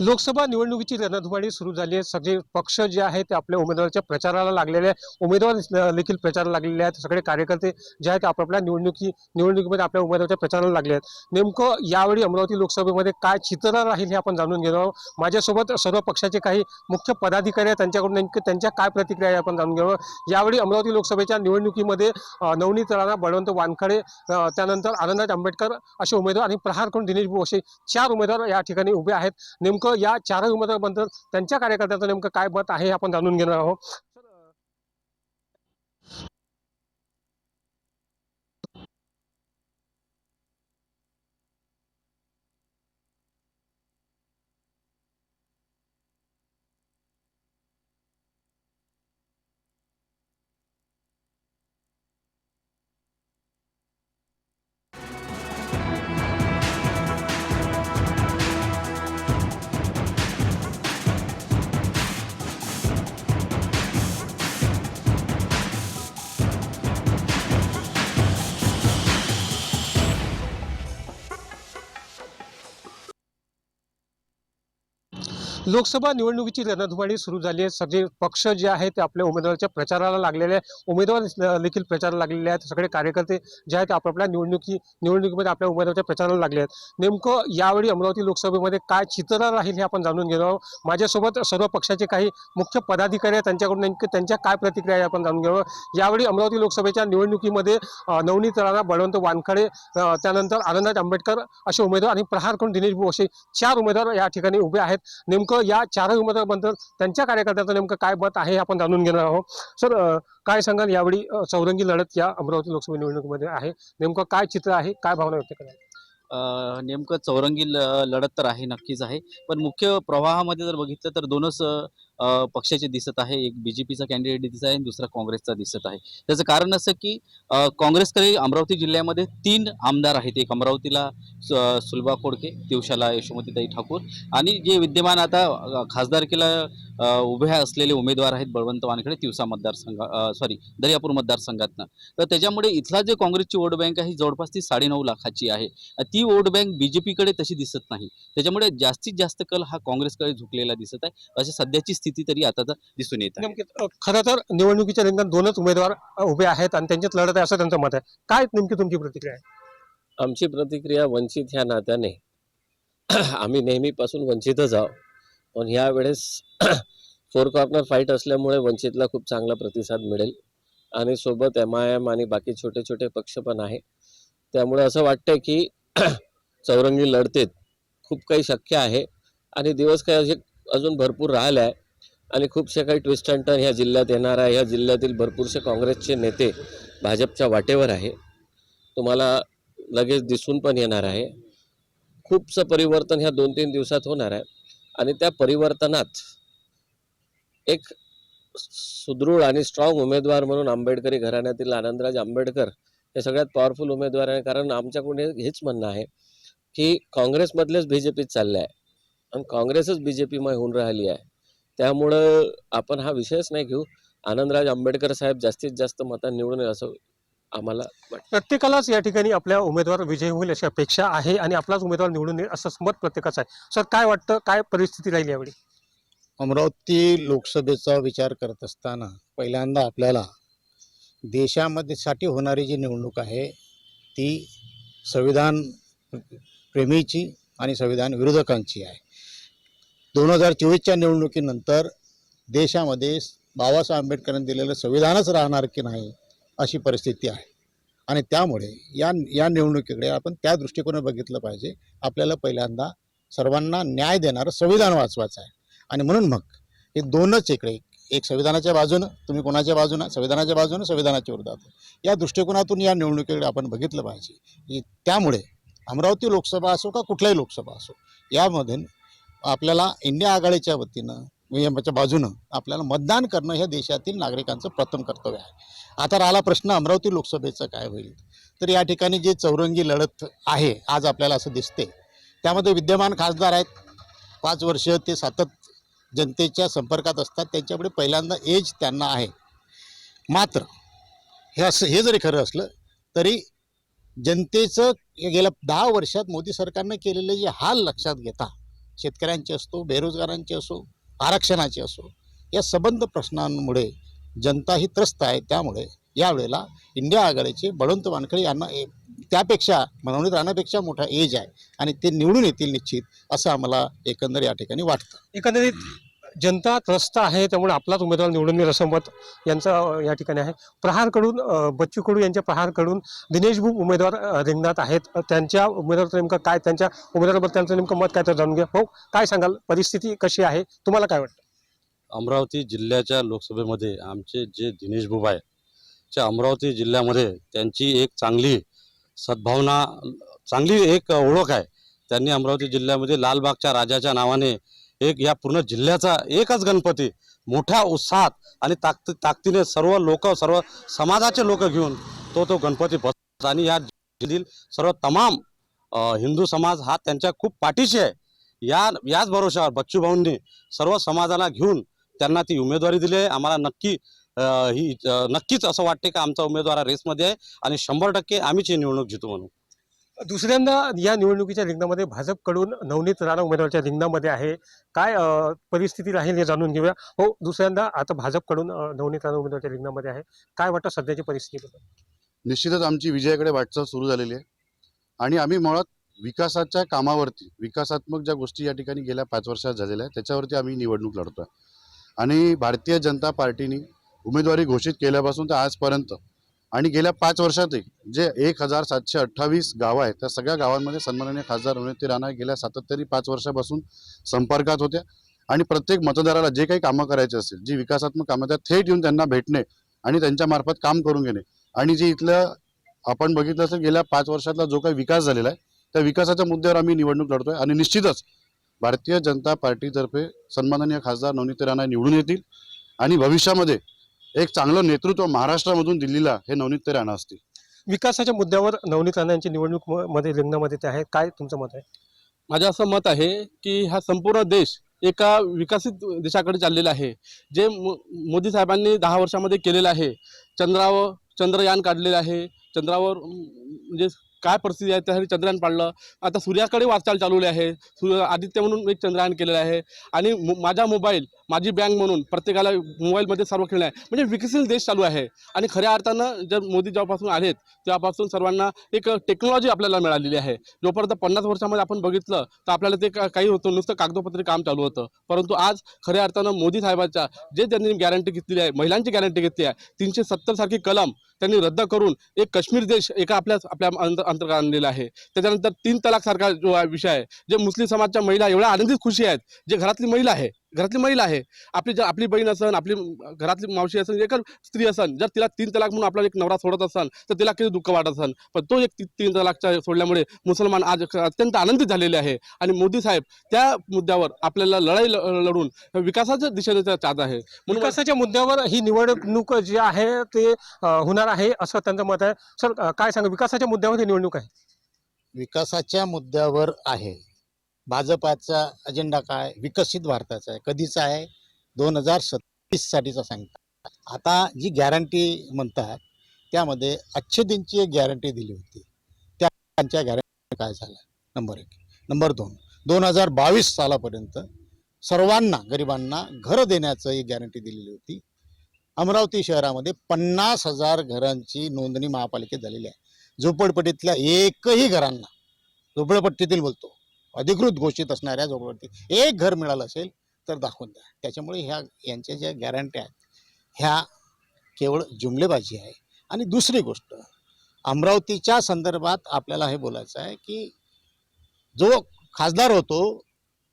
लोकसभा निवडणुकीची रणधुमाळी सुरू झाली आहे. सगळे पक्ष जे आहेत ते आपल्या उमेदवाराच्या प्रचाराला लागलेले आहे उमेदवार देखील प्रचाराला लागलेले आहेत. सगळे कार्यकर्ते जे आहेत आपापल्या निवडणुकी निवडणुकीमध्ये आपल्या उमेदवाराच्या प्रचाराला लागले आहेत. नेमकं यावेळी अमरावती लोकसभेमध्ये काय चित्र राहील हे आपण जाणून घेणार आहोत. माझ्यासोबत सर्व पक्षाचे काही मुख्य पदाधिकारी आहेत. त्यांच्याकडून नेमकं त्यांच्या काय प्रतिक्रिया आहे आपण जाणून घेणार आहोत. यावेळी अमरावती लोकसभेच्या निवडणुकीमध्ये नवनीत राणा बळवंत वानखडे त्यानंतर आनंदराज आंबेडकर असे उमेदवार आणि प्रहार करून दिनेश भाऊ असे चार उमेदवार या ठिकाणी उभे आहेत. नेमकं या चारही उमेदवाराबद्दल त्यांच्या कार्यकर्त्यांचं नेमकं काय मत आहे हे आपण जाणून घेणार आहोत. लोकसभा निवडणुकीची रणधुमाळी सुरू झाली आहे. सगळे पक्ष जे आहेत ते आपल्या उमेदवाराच्या प्रचाराला लागलेले आहे उमेदवार देखील प्रचाराला लागलेले आहेत. सगळे कार्यकर्ते जे आहेत आपापल्या निवडणुकी निवडणुकीमध्ये आपल्या उमेदवाराच्या प्रचाराला लागले आहेत. नेमकं यावेळी अमरावती लोकसभेमध्ये काय चित्र राहील हे आपण जाणून घेणार आहोत. माझ्यासोबत सर्व पक्षाचे काही मुख्य पदाधिकारी आहेत. त्यांच्याकडून नेमकं त्यांच्या काय प्रतिक्रिया आहे आपण जाणून घेणार यावेळी अमरावती लोकसभेच्या निवडणुकीमध्ये नवनीत राणा बळवंत वानखडे त्यानंतर आनंदराज आंबेडकर असे उमेदवार आणि प्रहार करून दिनेश भाऊ असे चार उमेदवार या ठिकाणी उभे आहेत. नेमकं या चारही उमेदवाराबद्दल त्यांच्या कार्यकर्त्याचं नेमकं काय मत आहे हे आपण जाणून घेणार आहोत. सर काय सांगाल? यावेळी चौरंगी लढत या अमरावती लोकसभा निवडणुकीमध्ये आहे. नेमकं काय चित्र आहे? काय भावना व्यक्त कराल नेमकं चौरंगी ल- लढत तर आहे नक्कीच आहे. पण मुख्य प्रवाहामध्ये जर बघितलं तर दोनच पक्षाचे दिसत आहे एक बीजेपीचा कॅन्डिडेट दिसत आहे आणि दुसरा काँग्रेसचा दिसत आहे. त्याचं कारण असं की काँग्रेसकडे अमरावती जिल्ह्यामध्ये तीन आमदार आहेत. एक अमरावतीला सुलभा खोडके दिवशाला यशोमतीताई ठाकूर आणि जे विद्यमान आता खासदारकीला उभे असलेले उमेदवार आहेत बळवंत वानखडे तिवसा मतदारसंघ सॉरी दर्यापूर मतदारसंघातनं. तर त्याच्यामुळे इथला जे काँग्रेसची वोट बँक आहे जवळपास ती साडेनऊ लाखाची आहे. ती वोट बँक बीजेपीकडे तशी दिसत नाही. त्याच्यामुळे जास्तीत जास्त कल हा काँग्रेसकडे झुकलेला दिसत आहे. अशी सध्याची स्थिती तरी आता तर दिसून येत खरं तर निवडणुकीच्या रिंगणात दोनच उमेदवार उभे आहेत आणि त्यांच्यात लढत आहे असं त्यांचं मत आहे. काय नेमकी तुमची प्रतिक्रिया आहे? आमची प्रतिक्रिया वंचित ह्या नात्याने. आम्ही नेहमीपासून वंचितच आहोत. पण ह्या वेळेस फोर कॉर्नर फाईट असल्यामुळे वंचितला खूप चांगला प्रतिसाद मिळेल. आणि सोबत एम आय एम आणि बाकी छोटे छोटे पक्ष पण आहे. त्यामुळे असं वाटतंय की चौरंगी लढतेत खूप काही शक्य आहे. आणि दिवस काही असे अजून भरपूर राहिले आहे आणि खूपशा काही ट्विस्ट अँड टर्न ह्या जिल्ह्यात येणार आहे. ह्या जिल्ह्यातील भरपूरसे काँग्रेसचे नेते भाजपच्या वाटेवर आहे. तुम्हाला लगेच दिसून पण येणार आहे. खूपसं परिवर्तन ह्या दोन तीन दिवसात होणार आहे. आणि त्या परिवर्तनात एक सुदृढ आणि स्ट्रॉंग उमेदवार म्हणून आंबेडकरी घराण्यातील आनंदराज आंबेडकर हे सगळ्यात पॉवरफुल उमेदवार आहे. कारण आमच्याकडे हेच म्हणणं आहे की काँग्रेसमधलेच बी जे पीत चाललं आहे. आणि काँग्रेसच बी जे पीमय होऊन राहिली आहे. त्यामुळं आपण हा विषयच नाही घेऊ. आनंदराज आंबेडकर साहेब जास्तीत जास्त मतं निवडून येईल असं आम्हाला वाटतं. प्रत्येकालाच या ठिकाणी आपल्या उमेदवार विजयी होईल अशी अपेक्षा आहे आणि आपलाच उमेदवार निवडून येईल असं मत प्रत्येकाचं आहे. सर काय वाटतं? काय परिस्थिती राहील यावेळी? अमरावती लोकसभेचा विचार करत असताना पहिल्यांदा आपल्याला देशामध्ये साठी होणारी जी निवडणूक आहे ती संविधान प्रेमीची आणि संविधान विरोधकांची आहे. दोन हजार चोवीसच्या निवडणुकीनंतर देशामध्ये बाबासाहेब आंबेडकरांनी दिलेलं संविधानच राहणार की नाही अशी परिस्थिती आहे. आणि त्यामुळे या या निवडणुकीकडे आपण त्या दृष्टिकोनात बघितलं पाहिजे. आपल्याला पहिल्यांदा सर्वांना न्याय देणारं संविधान वाचवायचं आहे. आणि म्हणून मग हे दोनच इकडे एक संविधानाच्या बाजूनं तुम्ही कोणाच्या बाजूनं? संविधानाच्या बाजूनं संविधानाच्या विरोधात. या दृष्टिकोनातून या निवडणुकीकडे आपण बघितलं पाहिजे. की त्यामुळे अमरावती लोकसभा असो का कुठलाही लोकसभा असो यामधून आपल्याला इंडिया आघाडीच्या वतीनं च्या बाजूनं आपल्याला मतदान करणं हे देशातील नागरिकांचं प्रथम कर्तव्य आहे. आता राहिला प्रश्न अमरावती लोकसभेचं काय होईल? तर या ठिकाणी जे चौरंगी लढत आहे आज आपल्याला असं दिसते त्यामध्ये विद्यमान खासदार आहेत. पाच वर्ष ते सतत जनतेच्या संपर्कात असतात. त्यांच्याकडे पहिल्यांदा एज त्यांना आहे. मात्र हे असं हे जरी खरं असलं तरी जनतेचं हे गेल्या दहा वर्षात मोदी सरकारनं केलेले जे हाल लक्षात घेता शेतकऱ्यांचे असतो बेरोजगारांचे असो आरक्षणाचे असो या सबंध प्रश्नांमुळे जनता ही त्रस्त आहे. त्यामुळे यावेळेला इंडिया आघाडीचे बळवंत वानखळे यांना ए- त्यापेक्षा मनवणीत राणापेक्षा मोठा एज आहे आणि ते निवडून येतील निश्चित असं आम्हाला एकंदर या ठिकाणी वाटतं. एकंदरीत जनता त्रस्त आहे त्यामुळे आपलाच उमेदवार निवडून येईल असं मत यांचं या ठिकाणी आहे. प्रहारकडून बच्चू कडू यांच्या प्रहारकडून दिनेश भूप उमेदवार रिंगणात आहेत. त्यांच्या उमेदवाराचं नेमकं काय त्यांच्या उमेदवाराबद्दल त्यांचं नेमकं मत काय तर जाणून घ्या हो काय सांगाल? परिस्थिती कशी आहे? तुम्हाला काय वाटतं? अमरावती जिल्ह्याच्या लोकसभेमध्ये आमचे जे दिनेश भूप आहे त्या अमरावती जिल्ह्यामध्ये त्यांची एक चांगली सद्भावना चांगली एक ओळख आहे. त्यांनी अमरावती जिल्ह्यामध्ये लालबागच्या राजाच्या नावाने एक या पूर्ण जिल्ह्याचा एकच गणपती. मोठ्या उत्साहात आणि ताकती ताकदीने सर्व लोक सर्व समाजाचे लोक घेऊन तो तो गणपती बसतात आणि या जिल्ह्यातील सर्व तमाम हिंदू समाज हा त्यांच्या खूप पाठीशी आहे. या याच भरोशावर बच्चू भाऊंनी सर्व समाजाला घेऊन त्यांना ती उमेदवारी दिली आहे. आम्हाला नक्की ही नक्कीच असं वाटते का आमचा उमेदवार रेसमध्ये आहे. आणि शंभर टक्के आम्हीच ही निवडणूक जितू म्हणून. दुसऱ्यांदा या निवडणुकीच्या रिंगणामध्ये भाजपकडून नवनीत राणा उमेदवारच्या रिंगणामध्ये आहे. काय परिस्थिती राहील हे जाणून घेऊया. हो दुसऱ्यांदा आता भाजपकडून नवनीत राणा उमेदवारच्या रिंगणामध्ये आहे. काय वाटतं सध्याची परिस्थिती निश्चितच आमची विजयाकडे वाटचाल सुरू झालेली आहे. आणि आम्ही मुळात विकासाच्या कामावरती विकासात्मक ज्या गोष्टी या ठिकाणी गेल्या पाच वर्षात झालेल्या आहेत त्याच्यावरती आम्ही निवडणूक लढतो आहे आणि भारतीय जनता पार्टीने उमेदवारी घोषित केल्यापासून तर आजपर्यंत आणि गेल्या पाच वर्षातही जे एक हजार सातशे अठ्ठावीस गावं आहेत त्या सगळ्या गावांमध्ये सन्माननीय खासदार उन्नती राणा गेल्या सातत्याने पाच वर्षापासून संपर्कात होत्या. आणि प्रत्येक मतदाराला जे काही कामं करायचे असतील जी विकासात्मक कामं त्या थेट येऊन त्यांना भेटणे आणि त्यांच्यामार्फत काम करून घेणे. आणि जे इथलं आपण बघितलं असेल गेल्या पाच वर्षातला जो काही विकास झालेला आहे त्या विकासाच्या मुद्द्यावर आम्ही निवडणूक लढतोय आणि निश्चितच भारतीय जनता पार्टीतर्फे सन्माननीय खासदार नवनीत राणा निवडून येतील. आणि भविष्यामध्ये एक चांगलं नेतृत्व महाराष्ट्रामधून दिल्लीला हे नवनीत राणा असतील. विकासाच्या मुद्द्यावर नवनीत राणा यांची निवडणूक म- मध्ये रिंगणामध्ये ते आहे. काय तुमचं मत आहे? माझं असं मत आहे की हा संपूर्ण देश एका विकसित देशाकडे चाललेला आहे. जे मो मोदी साहेबांनी दहा वर्षामध्ये केलेलं आहे. चंद्रावर चंद्रयान काढलेलं आहे. चंद्रावर म्हणजे काय परिस्थिती आहे? त्यासाठी चंद्रयान पाडलं. आता सूर्याकडे वाटचाल चालवली आहे. सूर्य आदित्य म्हणून एक चंद्रयान केलेलं आहे. आणि माझा मोबाईल माझी बँक म्हणून प्रत्येकाला मोबाईलमध्ये सर्व खेळणं आहे. म्हणजे विकसित देश चालू आहे. आणि खऱ्या अर्थानं जर मोदी जेव्हापासून आलेत तेव्हापासून सर्वांना एक टेक्नॉलॉजी आपल्याला मिळालेली आहे. जोपर्यंत पन्नास वर्षामध्ये आपण बघितलं तर आपल्याला ते का- काही होतं नुसतं कागदोपत्री काम चालू होतं. परंतु आज खऱ्या अर्थानं मोदी साहेबांच्या जे त्यांनी गॅरंटी घेतलेली आहे महिलांची गॅरंटी घेतली आहे तीनशे सत्तर सारखी कलम त्यांनी रद्द करून एक काश्मीर देश एका आपल्या आपल्या अंतर्गत आणलेला आहे. त्याच्यानंतर तीन तलाक सारखा जो विषय आहे जे मुस्लिम समाजच्या महिला एवढ्या आनंदित खुशी आहेत जे घरातली महिला आहे घरातली महिला आहे. आपली जर आपली बहीण असन आपली घरातली मावशी असन एक स्त्री असन जर तिला तीन तलाक म्हणून आपला एक नवरा सोडत असन तर तिला किती दुःख वाटत असन? पण तो एक तीन तलाकच्या सोडल्यामुळे मुसलमान आज अत्यंत आनंदित झालेले आहे. आणि मोदी साहेब त्या मुद्द्यावर आपल्याला लढाई ल- लढून विकासाच्या दिशेने चालत आहे. म्हणून विकासाच्या मुद्द्यावर ही निवडणूक जी आहे ते होणार आहे असं त्यांचं मत आहे. सर काय सांगा विकासाच्या मुद्द्यावर ही निवडणूक आहे? विकासाच्या मुद्द्यावर आहे. भाजपाचा अजेंडा काय? विकसित भारताचा आहे. कधीचा आहे? दोन हजार सत्तीस साठीचा आता जी गॅरंटी म्हणतात त्यामध्ये अच्छे दिनची एक गॅरंटी दिली होती. त्या त्यांच्या गॅरंटी काय झालं नंबर एक. नंबर दोन. दोन हजार बावीस सालापर्यंत सर्वांना गरिबांना घर देण्याचं एक गॅरंटी दिलेली होती. अमरावती शहरामध्ये पन्नास हजार घरांची नोंदणी महापालिकेत झालेली आहे. झोपडपट्टीतल्या एकही घरांना झोपडपट्टीतील बोलतो अधिकृत घोषित असणाऱ्या जोगवरती एक घर मिळालं असेल तर दाखवून द्या. त्याच्यामुळे ह्या यांच्या ज्या गॅरंट्या आहेत ह्या केवळ जुमलेबाजी आहे. आणि दुसरी गोष्ट अमरावतीच्या संदर्भात आपल्याला हे बोलायचं आहे की जो खासदार होतो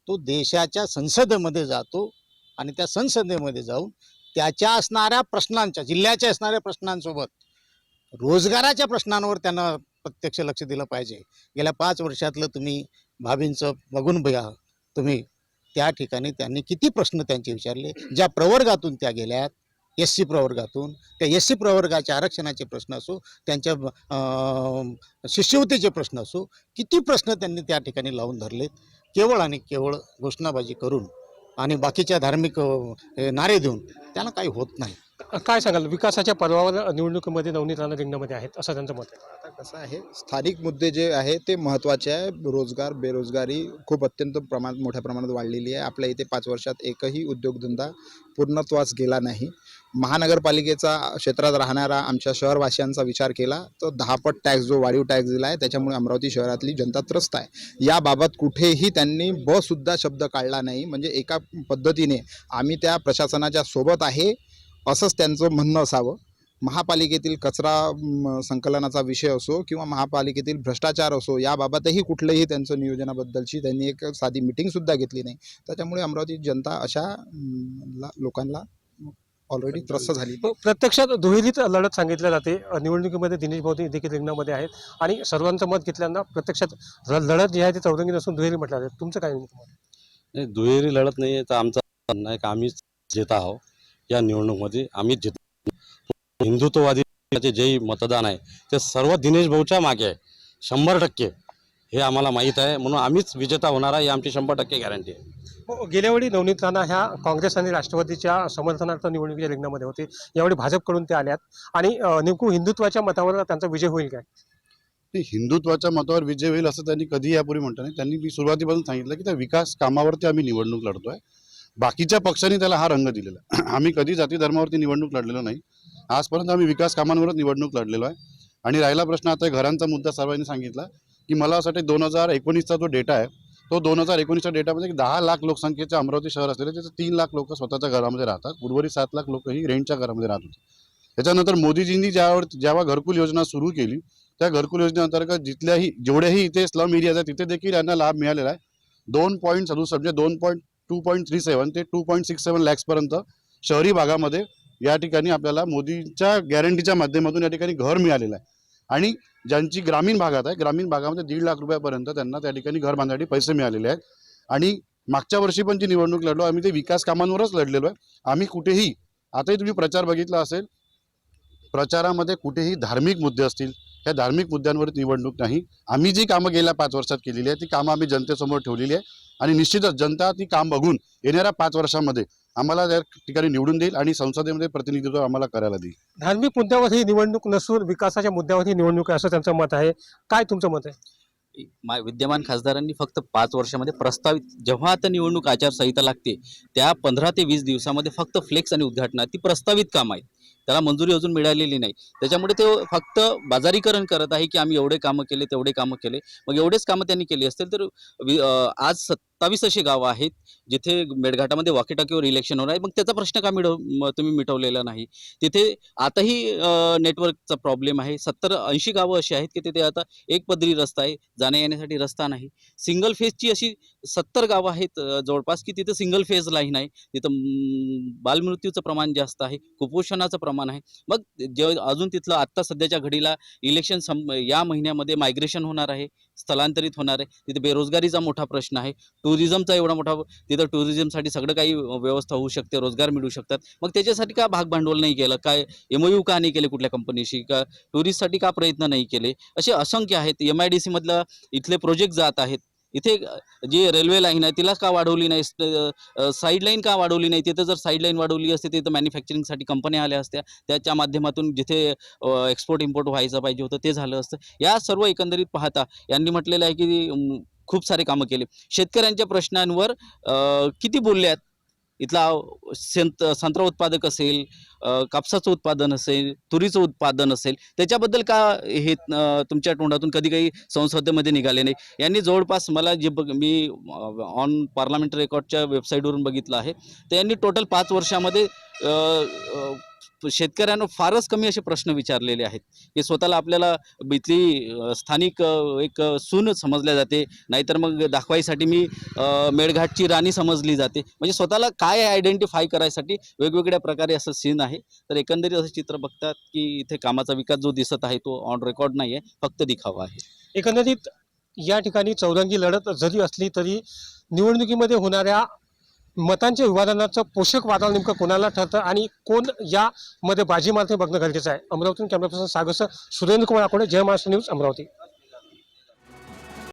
तो देशाच्या संसदेमध्ये जातो आणि त्या संसदेमध्ये जाऊन त्याच्या असणाऱ्या प्रश्नांच्या जिल्ह्याच्या असणाऱ्या प्रश्नांसोबत रोजगाराच्या प्रश्नांवर त्यांना प्रत्यक्ष लक्ष दिलं पाहिजे. गेल्या पाच वर्षातलं तुम्ही भाभींचं बघून बघा. तुम्ही त्या ठिकाणी त्यांनी किती प्रश्न त्यांचे विचारले. ज्या प्रवर्गातून त्या गेल्यात एस सी प्रवर्गातून त्या एस सी प्रवर्गाच्या आरक्षणाचे प्रश्न असो त्यांच्या शिष्यवृत्तीचे प्रश्न असो किती प्रश्न त्यांनी त्या ठिकाणी लावून धरलेत. केवळ आणि केवळ घोषणाबाजी करून आणि बाकीच्या धार्मिक नारे देऊन त्यांना काही होत नाही. काय सांगाल? विकासाच्या पर्वावर निवडणुकीमध्ये नवनीत राणा रिंगणामध्ये आहेत असं त्यांचं मत आहे. आता कसं आहे स्थानिक मुद्दे जे आहे ते महत्त्वाचे आहे. रोजगार बेरोजगारी खूप अत्यंत प्रमाणात मोठ्या प्रमाणात वाढलेली आहे. आपल्या इथे पाच वर्षात एकही उद्योगधंदा पूर्णत्वास गेला नाही. महानगरपालिकेचा क्षेत्रात राहणारा आमच्या शहरवासियांचा विचार केला तर दहापट टॅक्स जो वाढीव टॅक्स दिला आहे त्याच्यामुळे अमरावती शहरातली जनता त्रस्त आहे. याबाबत कुठेही त्यांनी बसुद्धा शब्द काढला नाही. म्हणजे एका पद्धतीने आम्ही त्या प्रशासनाच्या सोबत आहे. असंच त्यांचं म्हणणं असावं. महापालिकेतील कचरा संकलनाचा विषय असो किंवा महापालिकेतील भ्रष्टाचार असो याबाबतही कुठलंही त्यांचं नियोजनाबद्दलची त्यांनी एक साधी मिटिंगसुद्धा घेतली नाही. त्याच्यामुळे अमरावती जनता अशा लोकांना ऑलरेडी त्रस्त झाली. पण प्रत्यक्षात दुहेरीत लढत सांगितल्या जाते. निवडणुकीमध्ये दिनेश भाऊ देखील रिंगणामध्ये आहेत आणि सर्वांचं मत घेतल्यानं प्रत्यक्षात लढत जी आहे ती चौरंगी नसून दुहेरी म्हटलं जाते. तुमचं काय? नाही दुहेरी लढत नाही आहे तर आमचं म्हणणं आहे की आम्हीच जेत आहोत. या निवडणुकीमध्ये आम्हीच जित हिंदुत्ववादी जे मतदान आहे ते सर्व दिनेश भाऊच्या मागे आहे. शंभर टक्के. हे आम्हाला माहीत आहे. म्हणून आम्हीच विजेता होणार आहे ही आमची शंभर टक्के गॅरंटी आहे. हो, गेल्या वेळी नवनीत राणा ह्या काँग्रेस आणि राष्ट्रवादीच्या समर्थनार्थ निवडणुकीच्या रिंगणामध्ये होते. यावेळी भाजपकडून ते आल्यात. आणि नेमकं हिंदुत्वाच्या मतावर त्यांचा विजय होईल काय? ते हिंदुत्वाच्या मतावर विजय होईल असं त्यांनी कधी यापूर्वी म्हटलं नाही. त्यांनी मी सुरुवातीपासून सांगितलं की त्या विकास कामावरती आम्ही निवडणूक लढतोय. बाकीच्या पक्षांनी त्याला हा रंग दिलेला आम्ही कधी जाती धर्मावरती निवडणूक लढलेलो नाही. आजपर्यंत आम्ही विकास कामांवरच निवडणूक लढलेलो आहे. आणि राहिला प्रश्न आता घरांचा मुद्दा सर्वांनी सांगितला की मला असं वाटतं दोन हजार एकोणीसचा जो डेटा आहे तो दोन हजार एकोणीसच्या डेटामध्ये दहा लाख लोकसंख्येचं अमरावती शहर असलेले त्याचं तीन लाख लोक स्वतःच्या घरामध्ये राहतात. उर्वरित सात लाख लोक ही रेंटच्या घरामध्ये राहत होते. त्याच्यानंतर मोदीजींनी ज्यावर जेव्हा घरकुल योजना सुरू केली त्या घरकुल योजनेअंतर्गत जिथल्याही जेवढ्याही इथे स्लम एरियाज आहेत तिथे देखील यांना लाभ मिळालेला आहे. दोन पॉईंट सदुसष्ट म्हणजे दोन point two point three seven ते टू पॉईंट सिक्स सेवन लॅक्सपर्यंत शहरी भागामध्ये या ठिकाणी आपल्याला मोदींच्या गॅरंटीच्या माध्यमातून या ठिकाणी घर मिळालेलं आहे. आणि ज्यांची ग्रामीण भागात आहे ग्रामीण भागामध्ये दीड लाख रुपयापर्यंत त्यांना त्या ठिकाणी घर बांधण्यासाठी पैसे मिळालेले आहेत. आणि मागच्या वर्षी पण जी निवडणूक लढलो आम्ही ते विकास कामांवरच लढलेलो आहे. आम्ही कुठेही आताही तुम्ही प्रचार बघितला असेल प्रचारामध्ये कुठेही धार्मिक मुद्दे असतील या धार्मिक मुद्द्यांवर निवडणूक नाही. आम्ही जी कामं गेल्या पाच वर्षात केलेली आहे ती कामं आम्ही जनतेसमोर ठेवलेली आहे आणि निश्चितच जनता ती काम बघून येणाऱ्या पाच वर्षामध्ये आम्हाला त्या ठिकाणी निवडून देईल आणि संसदेमध्ये प्रतिनिधित्व आम्हाला करायला देईल. धार्मिक मुद्द्यावर ही निवडणूक नसून विकासाच्या मुद्द्यावर ही निवडणूक आहे असं त्यांचं मत आहे. काय तुमचं मत आहे? मा विद्यमान खासदारांनी फक्त पाच वर्षामध्ये प्रस्तावित जेव्हा आता निवडणूक आचारसंहिता लागते त्या पंधरा ते वीस दिवसामध्ये फक्त फ्लेक्स आणि उद्घाटन ती प्रस्तावित काम आहेत. त्याला मंजुरी अजून मिळालेली नाही. त्याच्यामुळे ते फक्त बाजारीकरण करत आहे की आम्ही एवढे कामं केले तेवढे कामं केले. मग एवढेच कामं त्यांनी केली असतील तर आज अं, आज सत्तावीस असे गावं आहेत जिथे मेळघाटामध्ये वाकीटाकीवर इलेक्शन होणार आहे. मग त्याचा प्रश्न का मिळव तुम्ही मिटवलेला नाही? तिथे आताही नेटवर्कचा प्रॉब्लेम आहे. सत्तर ऐंशी गावं अशी आहेत की तिथे आता एक पदरी रस्ता आहे जाण्या येण्यासाठी रस्ता नाही. सिंगल फेजची अशी सत्तर गावं आहेत जवळपास की तिथं सिंगल फेज लाईन आहे. तिथं बालमृत्यूचं प्रमाण जास्त आहे कुपोषणाचं प्रमाण आहे. मग जे अजून तिथलं आत्ता सध्याच्या घडीला इलेक्शन सं या महिन्यामध्ये मायग्रेशन होणार आहे. स्थलांतरित होणार आहे. तिथे बेरोजगारीचा मोठा प्रश्न आहे. टुरिझमचा एवढा मोठा तिथं टुरिझमसाठी सगळं काही व्यवस्था होऊ शकते रोजगार मिळू शकतात. मग त्याच्यासाठी का भाग भांडवल नाही केलं? काय एमओयू का नाही केले कुठल्या कंपनीशी का टुरिस्टसाठी का प्रयत्न नाही केले? असे असंख्य आहेत. एम आय डी सीमधलं इथले प्रोजेक्ट जात आहेत. इथे जी रेल्वे लाईन आहे तिला का वाढवली नाही? साईड लाईन का वाढवली नाही? तिथं जर साईड लाईन वाढवली असते तिथं मॅन्युफॅक्चरिंगसाठी कंपन्या आल्या असत्या. त्याच्या माध्यमातून जिथे एक्सपोर्ट इम्पोर्ट व्हायचं पाहिजे होतं ते झालं असतं. या सर्व एकंदरीत पाहता यांनी म्हटलेलं आहे की खूप सारे कामं केले. शेतकऱ्यांच्या प्रश्नांवर किती बोलल्यात आहेत? इथला संत संत्रा उत्पादक असेल कापसाचं उत्पादन असेल तुरीचं उत्पादन असेल त्याच्याबद्दल का हे तुमच्या तोंडातून कधी काही संसदेमध्ये निघाले नाही? यांनी जवळपास मला जे बघ मी ऑन पार्लमेंट रेकॉर्डच्या वेबसाईटवरून बघितलं आहे तर यांनी टोटल पाच वर्षामध्ये शेतकऱ्यांना फारच कमी असे प्रश्न विचारलेले आहेत. की स्वतःला आपल्याला इथली स्थानिक एक सून समजल्या जाते. नाहीतर मग दाखवायसाठी मी मेळघाटची राणी समजली जाते. म्हणजे स्वतःला काय आयडेंटिफाय करायसाठी वेगवेगळ्या प्रकारे असं सीन आहे. तर एकंदरीत असं चित्र बघतात की इथे कामाचा विकास जो दिसत आहे तो ऑन रेकॉर्ड नाही आहे फक्त दिखावा आहे. एकंदरीत या ठिकाणी चौरंगी लढत जरी असली तरी निवडणुकीमध्ये होणाऱ्या मतांच्या विवादनाचं पोषक वातावरण नेमकं कोणाला ठरतं आणि कोण यामध्ये बाजी मारते बघणं गरजेचं आहे. अमरावतीतून कॅमेरा पर्सन सागस सुरेंद्र कुमार आकोडे जय महाराष्ट्र न्यूज अमरावती.